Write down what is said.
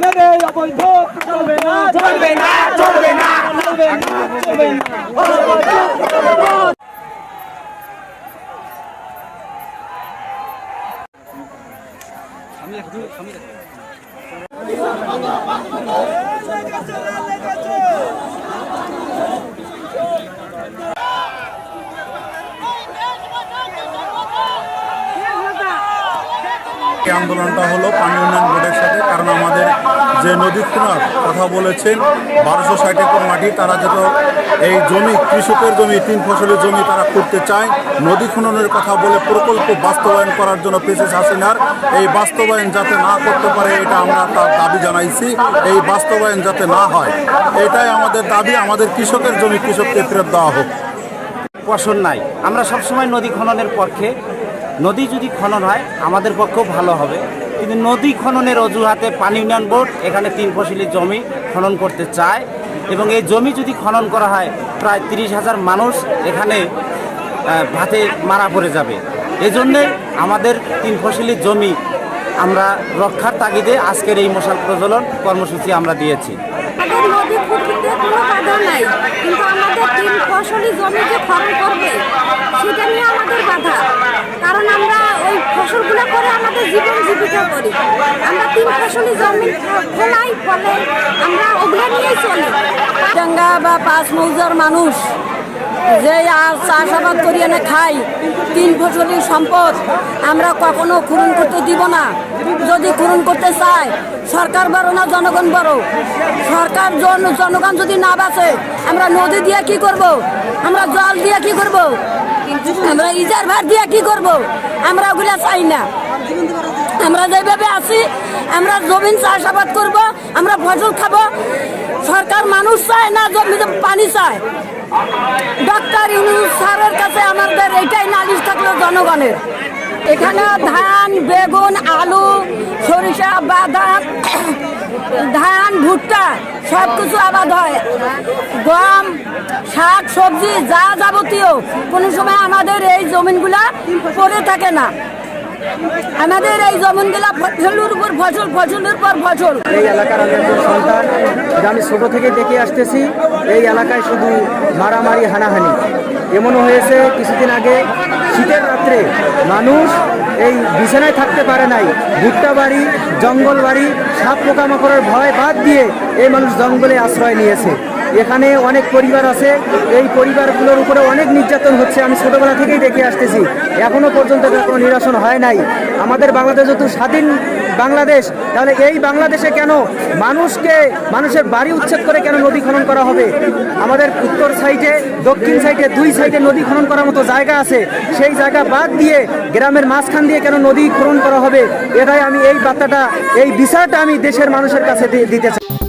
মেরে অবৈধ চলবে না চলবে না চলবে না চলবে না চলবে না আন্দোলনটা হলো পানি উন্নয়ন যে নদী কথা বলেছেন, বারোশো ষাট একর মাটি, তারা যত এই জমি, কৃষকের জমি, তিন ফসলের জমি তারা করতে চায়। নদী খননের কথা বলে প্রকল্প বাস্তবায়ন করার জন্য পেশেস হাসিনার। এই বাস্তবায়ন যাতে না করতে পারে, এটা আমরা তার দাবি জানাইছি। এই বাস্তবায়ন যাতে না হয়, এটাই আমাদের দাবি। আমাদের কৃষকের জমি কৃষককে ফেরত দেওয়া হোক। ফসল নাই। আমরা সবসময় নদী খননের পক্ষে। নদী যদি খনন হয়, আমাদের পক্ষেও ভালো হবে। কিন্তু নদী খননের অজুহাতে পানি উন্নয়ন বোর্ড এখানে তিন ফসলি জমি খনন করতে চায় এবং এই জমি যদি খনন করা হয়, প্রায় তিরিশ হাজার মানুষ এখানে ভাতে মারা পড়ে যাবে। এজন্যই আমাদের তিন ফসলি জমি আমরা রক্ষার তাগিদে আজকের এই মশাল প্রজ্বলন কর্মসূচি আমরা দিয়েছি। আমাদের নদী কোনো বাধা নাই, কিন্তু আমাদের তিন ফসলি জমি যে খরচ করবে সেটা নিয়ে আমাদের বাধা কারণ আমরা ওই ফসলগুলো করে আমাদের জীবন জীবিকা করি ফেলাই ফলে আমরা ওগুলো নিয়েই চলি। বা পাঁচ মৌজার মানুষ যে আর চাষাবাদ করি এনে খাই, তিন ফসলি সম্পদ আমরা কখনো খুরন করতে দিব না। যদি খুরন করতে চায়, সরকার বড় না জনগণ বড়? সরকার জন জনগণ যদি না বাঁচে, আমরা নদী দিয়ে কি করব? আমরা জল দিয়ে কি করব? আমরা ইজার ভার দিয়ে কি করব? আমরা ওগুলা চাই না। আমরা যেভাবে আছি, আমরা জমিন চাষাবাদ করব, আমরা ফসল খাব। সরকার মানুষ চায় না জমিতে পানি চায়। ডক্টর ইউনুস স্যারের কাছে আমাদের এইটাই নালিশ থাকল জনগণের। এখানে ধান, বেগুন, আলু, সরিষা, বাদাম, ধান, ভুট্টা সব কিছু আবাদ হয়। গম, শাক, সবজি, যা যাবতীয়। কোনো সময় আমাদের এই জমিনগুলা পড়ে থাকে না। আমাদের এই জমিনগুলা ফসলের উপর ফসল, ফসলের পর ফসল। এই এলাকার আমি সন্তান আমি ছোট থেকে দেখে আসতেছি, এই এলাকায় শুধু মারামারি, হানাহানি। এমনও হয়েছে, কিছুদিন আগে শীতের রাত্রে মানুষ এই বিছানায় থাকতে পারে নাই। ভুট্টা বাড়ি, জঙ্গল বাড়ি, সাপ পোকামাকড়ের ভয় বাদ দিয়ে এই মানুষ জঙ্গলে আশ্রয় নিয়েছে। এখানে অনেক পরিবার আছে। এই পরিবারগুলোর উপরে অনেক নির্যাতন হচ্ছে। আমি ছোটবেলা থেকেই দেখে আসতেছি। এখনও পর্যন্ত কোনো নিরসন হয় নাই। আমাদের বাংলাদেশ যেহেতু স্বাধীন বাংলাদেশ, তাহলে এই বাংলাদেশে কেন মানুষকে, মানুষের বাড়ি উচ্ছেদ করে কেন নদী খনন করা হবে? আমাদের উত্তর সাইডে, দক্ষিণ সাইডে, দুই সাইডে নদী খনন করার মতো জায়গা আছে। সেই জায়গা বাদ দিয়ে গ্রামের মাঝখান দিয়ে কেন নদী খনন করা হবে? এটাই আমি এই বার্তাটা, এই বিচারটা আমি দেশের মানুষের কাছে দিতে চাই।